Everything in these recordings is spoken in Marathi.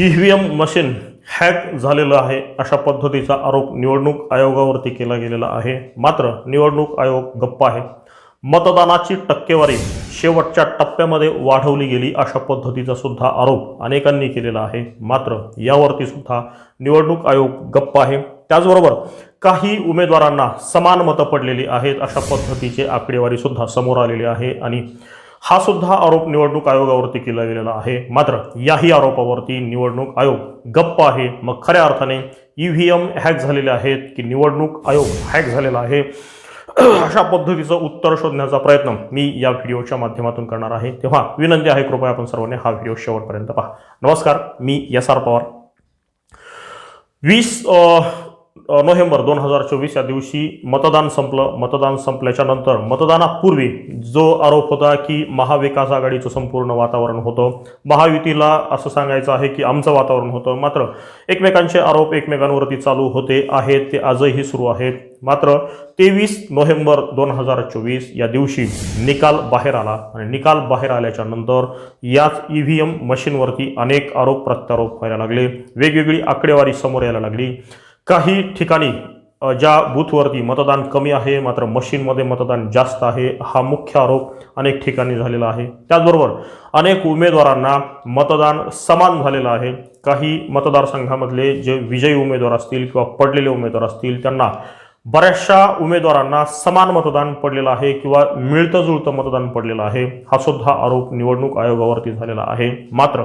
E V M machine hack झालेलं आहे अशा पद्धतीचा आरोप निवडणूक आयोगावरती केला गेलेला आहे. मात्र निवडणूक आयोग गप्प आहे. मतदानाची टक्केवारी शेवटच्या टप्प्यामध्ये वाढवली गेली अशा पद्धतीचा सुद्धा आरोप अनेकांनी केलेला आहे. मात्र यावरती सुद्धा निवडणूक आयोग गप्प आहे. त्याचबरोबर काही उमेदवारांना समान मतं पडलेली आहेत अशा पद्धतीचे आकडेवारी सुद्धा समोर आलेली आहे आणि हा सुद्धा आरोप निवडणूक आयोगावरती केला गेलेला आहे. मात्र याही आरोपावरती निवडणूक आयोग गप्प आहे. मग खऱ्या अर्थाने ई व्ही एम हॅक झालेले आहेत की निवडणूक आयोग हॅक झालेला आहे? अशा पद्धतीचं उत्तर शोधण्याचा प्रयत्न मी या व्हिडिओच्या माध्यमातून करणार आहे. तेव्हा विनंती आहे कृपया आपण सर्वांनी हा व्हिडिओ शेवटपर्यंत पहा. नमस्कार मी एस आर पवार. वीस नोव्हेंबर दोन हजार चोवीस या दिवशी मतदान संपलं. मतदान संपल्याच्या नंतर मतदानापूर्वी जो आरोप होता की महाविकास आघाडीचं संपूर्ण वातावरण होतं महायुतीला असं सांगायचं आहे की आमचं वातावरण होतं. मात्र एकमेकांचे आरोप एकमेकांवरती चालू होते आहेत ते आजही सुरू आहेत. मात्र तेवीस नोव्हेंबर दोन हजार चोवीस या दिवशी निकाल बाहेर आला आणि निकाल बाहेर आल्याच्यानंतर याच ई व्ही एम मशीनवरती अनेक आरोप प्रत्यारोप व्हायला लागले. वेगवेगळी आकडेवारी समोर यायला लागली. काही ठिकाणी ज्या बूथवरती मतदान कमी आहे मात्र मशीनमध्ये मतदान जास्त आहे हा मुख्य आरोप अनेक ठिकाणी झालेला आहे. त्याचबरोबर अनेक उमेदवारांना मतदान समान झालेलं आहे. काही मतदारसंघामधले जे विजयी उमेदवार असतील किंवा पडलेले उमेदवार असतील त्यांना बऱ्याचशा उमेदवारांना समान मतदान पडलेलं आहे किंवा मिळतं जुळतं मतदान पडलेलं आहे. हा सुद्धा आरोप निवडणूक आयोगावरती झालेला आहे. मात्र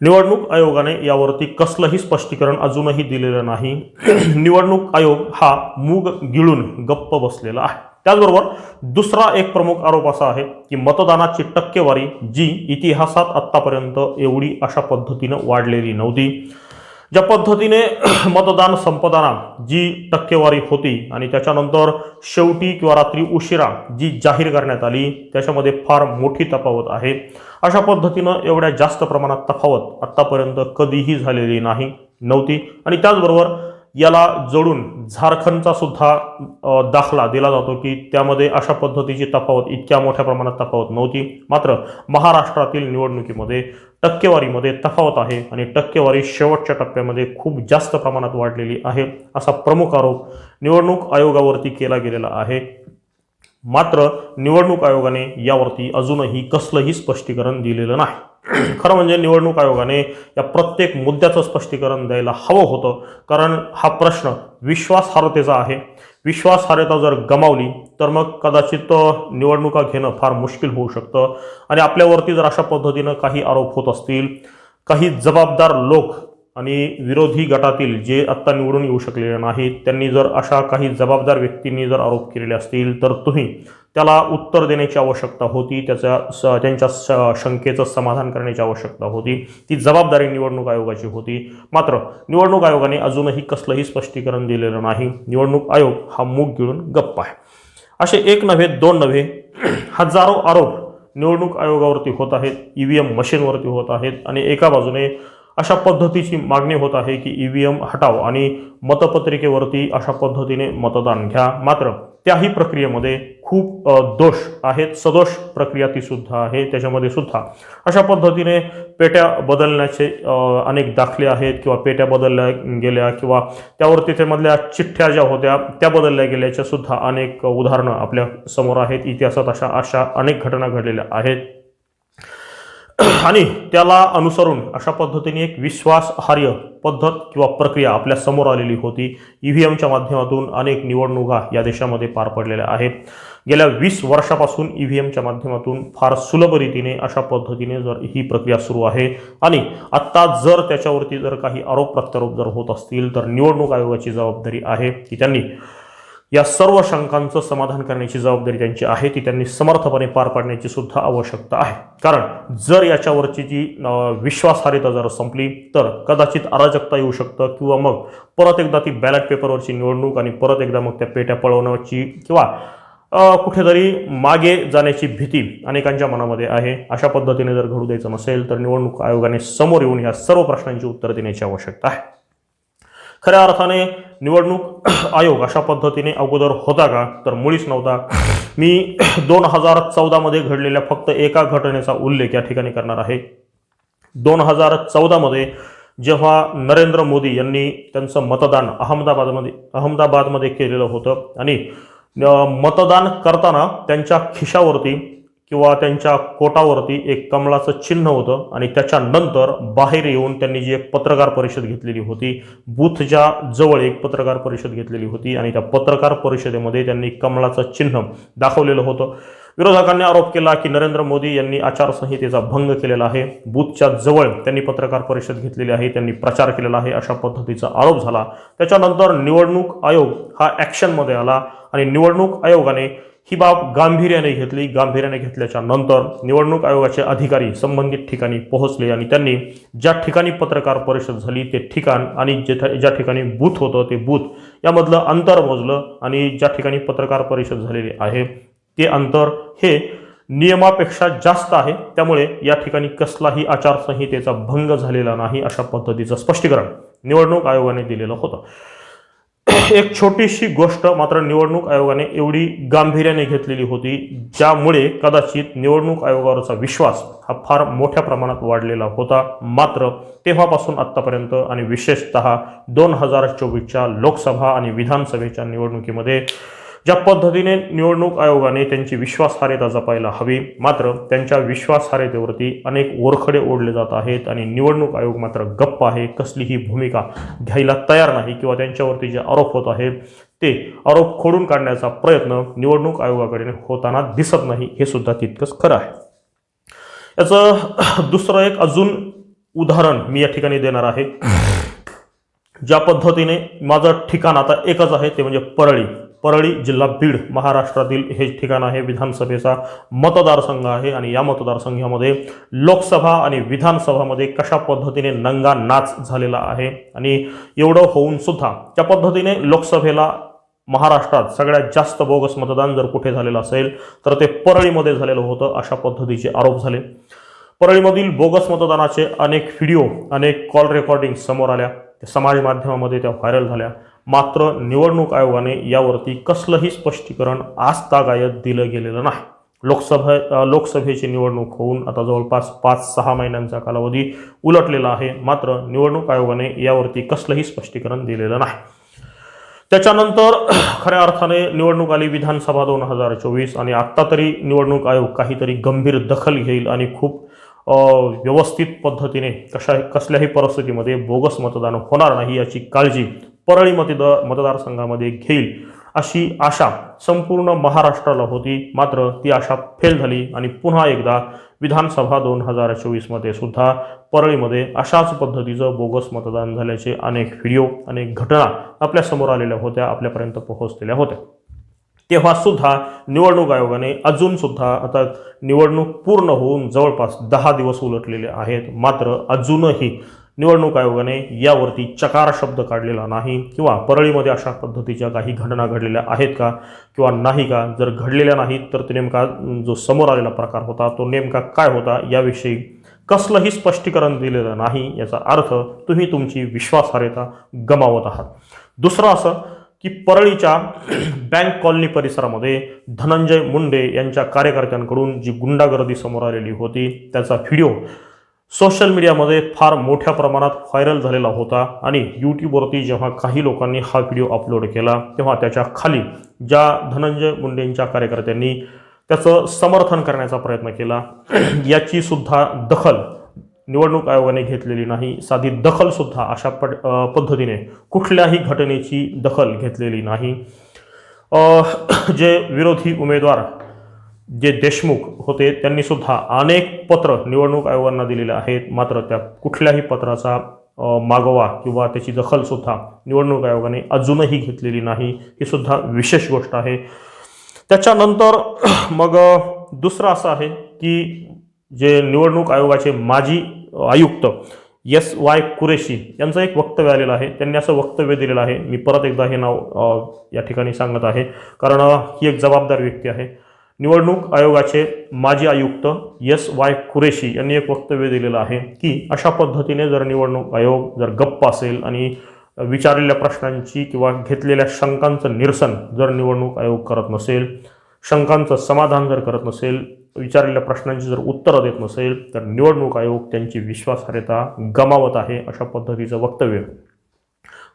निवडणूक आयोगाने यावरती कसलंही स्पष्टीकरण अजूनही दिलेलं नाही. निवडणूक आयोग हा मूग गिळून गप्प बसलेला आहे. त्याचबरोबर दुसरा एक प्रमुख आरोप असा आहे की मतदानाची टक्केवारी जी इतिहासात आत्तापर्यंत एवढी अशा पद्धतीनं वाढलेली नव्हती. ज्या पद्धतीने मतदान संपताना जी टक्केवारी होती आणि त्याच्यानंतर शेवटी किंवा रात्री उशिरा जी जाहीर करण्यात आली त्याच्यामध्ये फार मोठी तफावत आहे. अशा पद्धतीनं एवढ्या जास्त प्रमाणात तफावत आत्तापर्यंत कधीही झालेली नाही नव्हती. आणि त्याचबरोबर याला जोडून झारखंडचा सुद्धा दाखला दिला जातो की त्यामध्ये अशा पद्धतीची तफावत इतक्या मोठ्या प्रमाणात तफावत नव्हती. मात्र महाराष्ट्रातील निवडणुकीमध्ये टक्केवारीमध्ये तफावत आहे आणि टक्केवारी शेवटच्या टप्प्यामध्ये खूप जास्त प्रमाणात वाढलेली आहे असा प्रमुख आरोप निवडणूक आयोगावरती केला गेलेला आहे. मात्र निवडणूक आयोगाने यावरती अजूनही कसलंही स्पष्टीकरण दिलेलं नाही. खरं म्हणजे निवडणूक आयोगाने या प्रत्येक मुद्द्याचं स्पष्टीकरण द्यायला हवं होतं. कारण हा प्रश्न विश्वासार्हतेचा आहे. विश्वासार्हता जर गमावली तर मग कदाचित निवडणुका घेणं फार मुश्किल होऊ शकतं. आणि आपल्यावरती जर अशा पद्धतीनं काही आरोप होत असतील काही जबाबदार लोक आणि विरोधी गटातील जे आत्ता निवडून येऊ शकलेले नाहीत त्यांनी जर अशा काही जबाबदार व्यक्तींनी जर आरोप केलेले असतील तर तुम्ही त्याला उत्तर देण्याची आवश्यकता होती त्याच्या स त्यांच्या स शंकेचं समाधान करण्याची आवश्यकता होती ती जबाबदारी निवडणूक आयोगाची होती. मात्र निवडणूक आयोगाने अजूनही कसलंही स्पष्टीकरण दिलेलं नाही. निवडणूक आयोग हा मूग गिळून गप्प आहे. असे एक नव्हे दोन नव्हे हजारो आरोप निवडणूक आयोगावरती होत आहेत ई व्ही एम मशीनवरती होत आहेत आणि एका बाजूने अशा पद्धतीची मागणी होत आहे की ई व्ही एम हटाव आणि मतपत्रिकेवरती अशा पद्धतीने मतदान घ्या. मात्र त्याही प्रक्रियेमध्ये खूप दोष आहेत. सदोष प्रक्रिया ती सुद्धा आहे. त्याच्यामध्ये सुद्धा अशा पद्धतीने पेट्या बदलण्याचे अनेक दाखले आहेत किंवा पेट्या बदलल्या गेल्या किंवा त्यावर तिथेमधल्या चिठ्ठ्या ज्या होत्या त्या बदलल्या गेल्याच्या सुद्धा अनेक उदाहरणं आपल्यासमोर आहेत. इतिहासात अशा अशा अनेक घटना घडलेल्या आहेत. आणि त्याला अनुसरून अशा पद्धतीने एक विश्वासार्ह पद्धत किंवा प्रक्रिया आपल्यासमोर आलेली होती. ई व्ही एमच्या माध्यमातून अनेक निवडणुका या देशामध्ये पार पडलेल्या आहेत. गेल्या वीस वर्षापासून ई व्ही एमच्या माध्यमातून फार सुलभ रीतीने अशा पद्धतीने जर ही प्रक्रिया सुरू आहे आणि आत्ता जर त्याच्यावरती जर काही आरोप प्रत्यारोप जर होत असतील तर निवडणूक आयोगाची जबाबदारी आहे की त्यांनी या सर्व शंकांचं समाधान करण्याची जबाबदारी त्यांची आहे ती त्यांनी समर्थपणे पार पाडण्याची सुद्धा आवश्यकता आहे. कारण जर याच्यावरची जी विश्वासार्हता जर संपली तर कदाचित अराजकता येऊ शकतं किंवा मग परत एकदा ती बॅलेट पेपरवरची निवडणूक आणि परत एकदा मग त्या पेट्या पळवण्याची किंवा कुठेतरी मागे जाण्याची भीती अनेकांच्या मनामध्ये आहे. अशा पद्धतीने जर घडू द्यायचं नसेल तर निवडणूक आयोगाने समोर येऊन या सर्व प्रश्नांची उत्तर देण्याची आवश्यकता आहे. खऱ्या अर्थाने निवडणूक आयोग अशा पद्धतीने अगोदर होता का तर मुळीच नव्हता. मी दोन हजार चौदामध्ये घडलेल्या फक्त एका घटनेचा उल्लेख या ठिकाणी करणार आहे. दोन हजार चौदामध्ये जेव्हा नरेंद्र मोदी यांनी त्यांचं मतदान अहमदाबादमध्ये अहमदाबादमध्ये केलेलं होतं आणि मतदान करताना त्यांच्या खिशावरती किंवा त्यांच्या कोटावरती एक कमळाचं चिन्ह होतं आणि त्याच्यानंतर बाहेर येऊन त्यांनी जी एक पत्रकार परिषद घेतलेली होती बूथच्या जवळ एक पत्रकार परिषद घेतलेली होती आणि त्या पत्रकार परिषदेमध्ये त्यांनी कमळाचं चिन्ह दाखवलेलं होतं. विरोधकांनी आरोप केला की नरेंद्र मोदी यांनी आचारसंहितेचा भंग केलेला आहे बूथच्या जवळ त्यांनी पत्रकार परिषद घेतलेली आहे त्यांनी प्रचार केलेला आहे अशा पद्धतीचा आरोप झाला. त्याच्यानंतर निवडणूक आयोग हा ॲक्शनमध्ये आला आणि निवडणूक आयोगाने ही बाब गांभीर्याने घेतली. गांभीर्याने घेतल्याच्या नंतर निवडणूक आयोगाचे अधिकारी संबंधित ठिकाणी पोहोचले आणि त्यांनी ज्या ठिकाणी पत्रकार परिषद झाली ते ठिकाण आणि जे ज्या ठिकाणी बूथ होतं ते बूथ यामधलं अंतर मोजलं आणि ज्या ठिकाणी पत्रकार परिषद झालेली आहे ते अंतर हे नियमापेक्षा जास्त आहे. त्यामुळे या ठिकाणी कसलाही आचारसंहितेचा भंग झालेला नाही अशा पद्धतीचं स्पष्टीकरण निवडणूक आयोगाने दिलेलं होतं. एक छोटीशी गोष्ट मात्र निवडणूक आयोगाने एवढी गांभीर्याने घेतलेली होती ज्यामुळे कदाचित निवडणूक आयोगावरचा विश्वास हा फार मोठ्या प्रमाणात वाढलेला होता. मात्र तेव्हापासून आत्तापर्यंत आणि विशेषतः दोन हजार चोवीसच्या लोकसभा आणि विधानसभेच्या निवडणुकीमध्ये ज्या पद्धतीने निवडणूक आयोगाने त्यांची विश्वासार्हता जपायला हवी मात्र त्यांच्या विश्वासार्हतेवरती अनेक ओरखडे ओढले जात आहेत आणि निवडणूक आयोग मात्र गप्प आहे कसलीही भूमिका घ्यायला तयार नाही किंवा त्यांच्यावरती जे आरोप होत आहेत ते आरोप खोडून काढण्याचा प्रयत्न निवडणूक आयोगाकडे होताना दिसत नाही हे सुद्धा तितकंच खरं आहे. याचं दुसरं एक अजून उदाहरण मी या ठिकाणी देणार आहे. ज्या पद्धतीने माझं ठिकाण आता एकच आहे ते म्हणजे परळी. परळी जिल्हा बीड महाराष्ट्रातील हे ठिकाण आहे. विधानसभेचा मतदारसंघ आहे आणि या मतदारसंघामध्ये लोकसभा आणि विधानसभामध्ये कशा पद्धतीने नंगा नाच झालेला आहे आणि एवढं होऊन सुद्धा त्या पद्धतीने लोकसभेला महाराष्ट्रात सगळ्यात जास्त बोगस मतदान जर कुठे झालेलं असेल तर ते परळीमध्ये झालेलं होतं अशा पद्धतीचे आरोप झाले. परळीमधील बोगस मतदानाचे अनेक व्हिडिओ अनेक कॉल रेकॉर्डिंग समोर आल्या. त्या समाज माध्यमामध्ये त्या व्हायरल झाल्या. मात्र निवडणूक आयोगाने यावरती कसलंही स्पष्टीकरण आजतागायत दिलं गेलेलं नाही. लोकसभा लोकसभेची निवडणूक होऊन आता जवळपास पाच सहा महिन्यांचा कालावधी उलटलेला आहे. मात्र निवडणूक आयोगाने यावरती कसलंही स्पष्टीकरण दिलेलं नाही. त्याच्यानंतर खऱ्या अर्थाने निवडणूक आली विधानसभा दोन हजार चोवीस आणि आत्ता तरी निवडणूक आयोग काहीतरी गंभीर दखल घेईल आणि खूप व्यवस्थित पद्धतीने कशा कसल्याही परिस्थितीमध्ये बोगस मतदान होणार नाही याची काळजी परळी मतद मतदारसंघामध्ये घेईल अशी आशा संपूर्ण महाराष्ट्राला होती. मात्र ती आशा फेल झाली आणि पुन्हा एकदा विधानसभा दोन हजार चोवीसमध्ये सुद्धा परळीमध्ये अशाच पद्धतीचं बोगस मतदान झाल्याचे अनेक व्हिडिओ अनेक घटना आपल्यासमोर आलेल्या होत्या आपल्यापर्यंत पोहोचलेल्या होत्या. तेव्हा सुद्धा निवडणूक आयोगाने अजून सुद्धा आता निवडणूक पूर्ण होऊन जवळपास दहा दिवस उलटलेले आहेत. मात्र अजूनही निवडणूक आयोगाने यावरती चकार शब्द काढलेला नाही किंवा परळीमध्ये अशा पद्धतीच्या काही घटना घडलेल्या आहेत का किंवा नाही का? जर घडलेल्या नाहीत तर ते नेमका जो समोर आलेला प्रकार होता तो नेमका काय होता याविषयी कसलंही स्पष्टीकरण दिलेलं नाही याचा अर्थ तुम्ही तुमची विश्वासार्हता गमावत आहात. दुसरं असं की परळीच्या बँक कॉलनी परिसरामध्ये धनंजय मुंडे यांच्या कार्यकर्त्यांकडून जी गुंडागर्दी समोर आलेली होती त्याचा व्हिडिओ सोशल मीडियामध्ये फार मोठ्या प्रमाणात व्हायरल झालेला होता आणि यूट्यूबवरती जेव्हा काही लोकांनी हा व्हिडिओ अपलोड केला तेव्हा त्याच्याखाली ज्या धनंजय मुंडेंच्या कार्यकर्त्यांनी त्याचं समर्थन करण्याचा प्रयत्न केला याची सुद्धा दखल निवडणूक आयोगाने घेतलेली नाही साधी दखलसुद्धा अशा पड पद्धतीने कुठल्याही घटनेची दखल घेतलेली नाही. जे विरोधी उमेदवार जे देशमुख होते त्यांनी सुद्धा अनेक पत्र निवडणूक आयोगांना दिलेले आहेत. मात्र त्या कुठल्याही पत्राचा मागोवा किंवा त्याची दखलसुद्धा निवडणूक आयोगाने अजूनही घेतलेली नाही. ही सुद्धा विशेष गोष्ट आहे. त्याच्यानंतर मग दुसरं असं आहे की जे निवडणूक आयोगाचे माजी आयुक्त एस वाय कुरेशी यांचं एक वक्तव्य आलेलं आहे. त्यांनी असं वक्तव्य दिलेलं आहे. मी परत एकदा हे नाव या ठिकाणी सांगत आहे. कारण ही एक जबाबदार व्यक्ती आहे. निवडणूक आयोगाचे माजी आयुक्त एस वाय कुरेशी यांनी एक वक्तव्य दिलेलं आहे की अशा पद्धतीने जर निवडणूक आयोग जर गप्प असेल आणि विचारलेल्या प्रश्नांची किंवा घेतलेल्या शंकांचं निरसन जर निवडणूक आयोग करत नसेल शंकांचं समाधान जर करत नसेल विचारलेल्या प्रश्नांची जर उत्तरं देत नसेल तर निवडणूक आयोग त्यांची विश्वासार्हता गमावत आहे अशा पद्धतीचं वक्तव्य.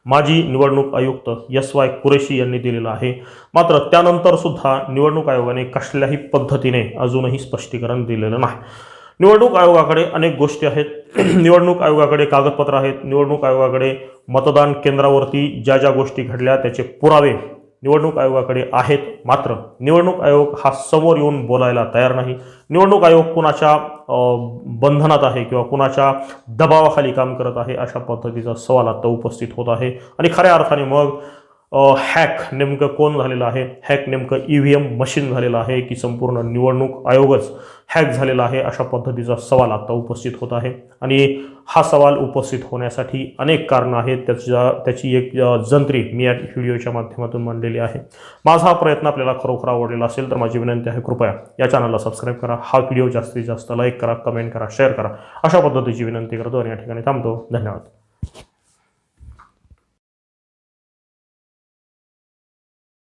माजी निवडणूक आयुक्त एस वाय कुरेशी यांनी दिलेलं आहे. मात्र त्यानंतर सुद्धा निवडणूक आयोगाने कसल्याही पद्धतीने अजूनही स्पष्टीकरण दिलेलं नाही. निवडणूक आयोगाकडे अनेक गोष्टी आहेत. निवडणूक आयोगाकडे कागदपत्र आहेत. निवडणूक आयोगाकडे मतदान केंद्रावरती ज्या ज्या गोष्टी घडल्या त्याचे पुरावे निवडणूक आयोगाकडे आहेत मात्र निवडणूक आयोग हा समोर येऊन बोलायला तयार नाही. निवडणूक आयोग कुणाच्या बंधनात आहे किंवा कुणाच्या दबावाखाली काम करत आहे अशा पद्धतीचा सवाल आता उपस्थित होत आहे. आणि खऱ्या अर्थाने मग हॅक नेमकं कोण झालेलं आहे? हॅक नेमकं ई व्ही एम मशीन झालेलं आहे की संपूर्ण निवडणूक आयोगच हॅक झालेला आहे अशा पद्धतीचा सवाल आता उपस्थित होत आहे. आणि हा सवाल उपस्थित होण्यासाठी अनेक कारणं आहेत. त्याच्या त्याची एक जंत्री मी या व्हिडिओच्या माध्यमातून मांडलेली आहे. माझा हा प्रयत्न आपल्याला खरोखर आवडलेला असेल तर माझी विनंती आहे कृपया या चॅनलला सबस्क्राईब करा. हा व्हिडिओ जास्तीत जास्त लाईक करा कमेंट करा शेअर करा. अशा पद्धतीची विनंती करतो आणि या ठिकाणी थांबतो. धन्यवाद.